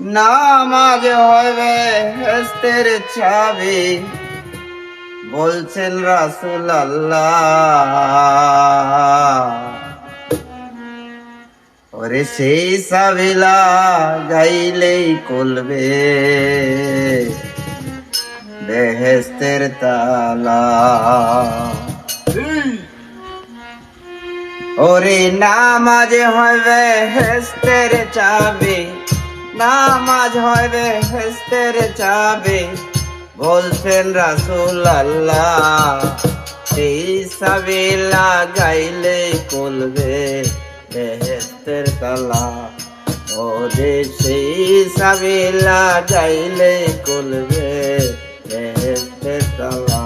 নামাজ হবে হেস্তের চাবি বলছেন রাসুল আল্লাহ ওরে সেই সাবিলা গাইলেই কলবে বেহেস্তের তালা। ওরে নামাজ হবে হেস্তের চাবি, নামাজ হবে হেস্তের চাবি, বলছেন রাসুল আল্লাহ সেই সাবিলা গাইলে কলবে বেহেস্তের তালা। ওরে সেই সাবিলা গাইলে কলবে বেহেস্তের তালা।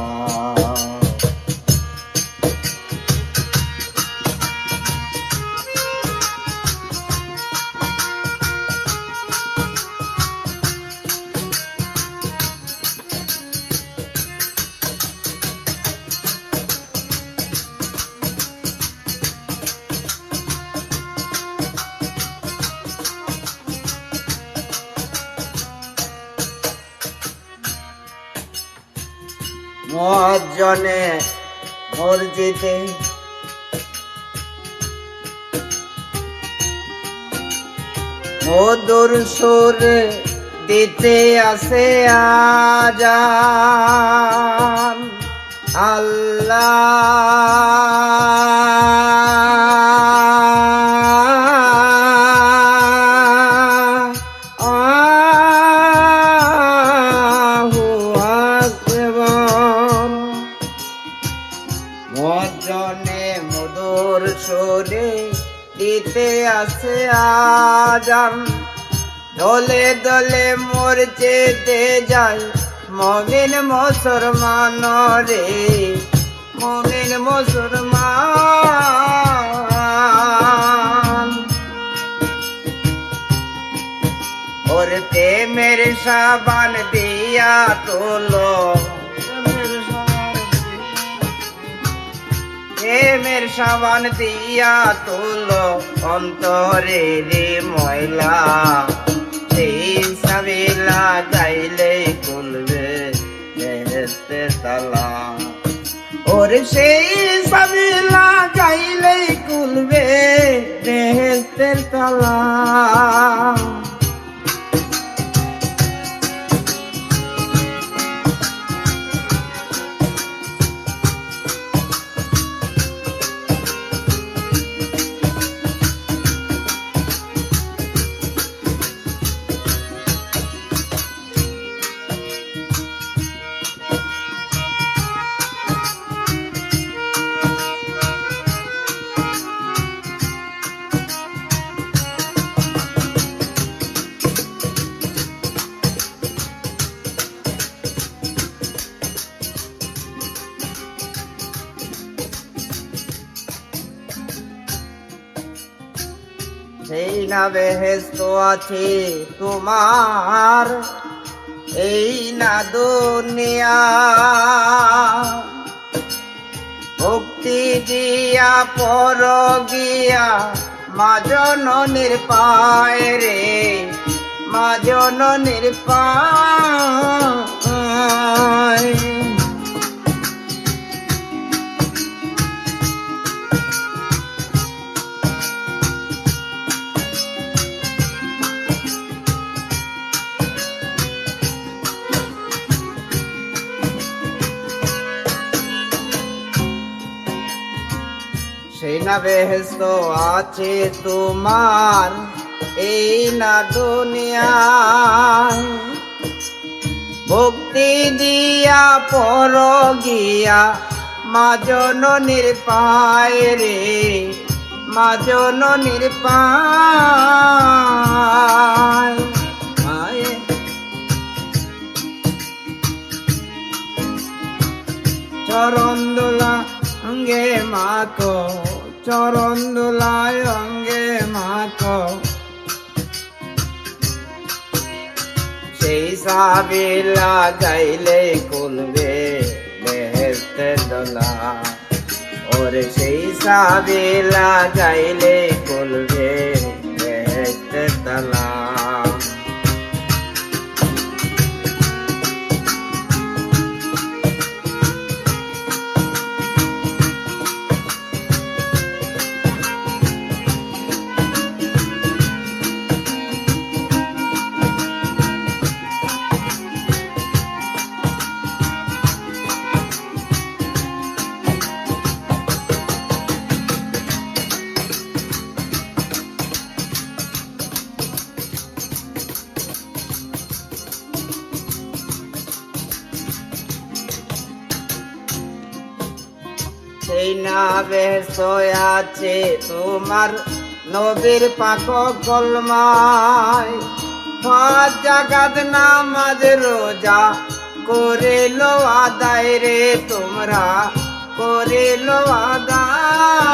মজ্জনে মসজিদে। মধুর সুর দিতে আসে আজান। আল্লাহ আজান দলে দলে মরছে দে যায়। মমিন মুসলমান রে, মমিন মুসলমান। ওর প্রেমের সাবান দিয়া তোলো। প্রেমের সাবান দিয়া তুলো অন্তরে রে ময়লা। সেই সাবিলা গাইলে বেহেস্তে তালা। ওর সেই সাবিলা সেই না বেহেস্ত আছে তোমার, এই না দুনিয়া। ভক্তি দিয়া পর গিয়া মা জননীর পায় রে, মা জননীর পায়। না বেহেস্ত আছে তোমার, এই না দুনিয়ায়। ভক্তি দিয়া পর গিয়া মা জননীর পায় রে, মা জননীর পায়। চরণ দোলা অঙ্গে মাখো চরণ দোলায় অঙ্গে মাত সেই সাবিলা যাইলে কুলবে বেহেস্তে দোলা। ওর সেই সাবিলা যাইলে কুলবে বেহেস্তে দোলা। না ব্যস্ত আছে তোমার নবীর পাক কলমায় জাগাত নামাজ রোজা করে লো আদায় রে তোমরা করে লো আদায়।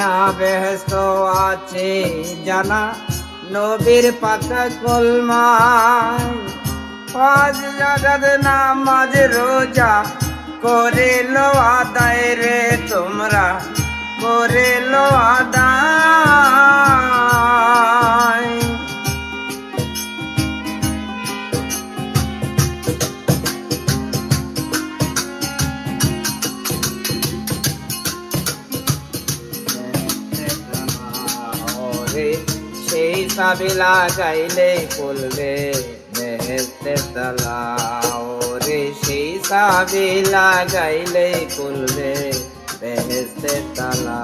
না ব্যস্ত আছে জানা নবীর পাতা কলমায় পাঁচ জাগাত নামাজ রোজা করে লো আদায় রে তোমরা করে লো আদায়। সাবিলা গাইলে করবে বেহেস্তে তালাও রে সেই কাবিলা গাইলে করবে বেহেস্তে তালা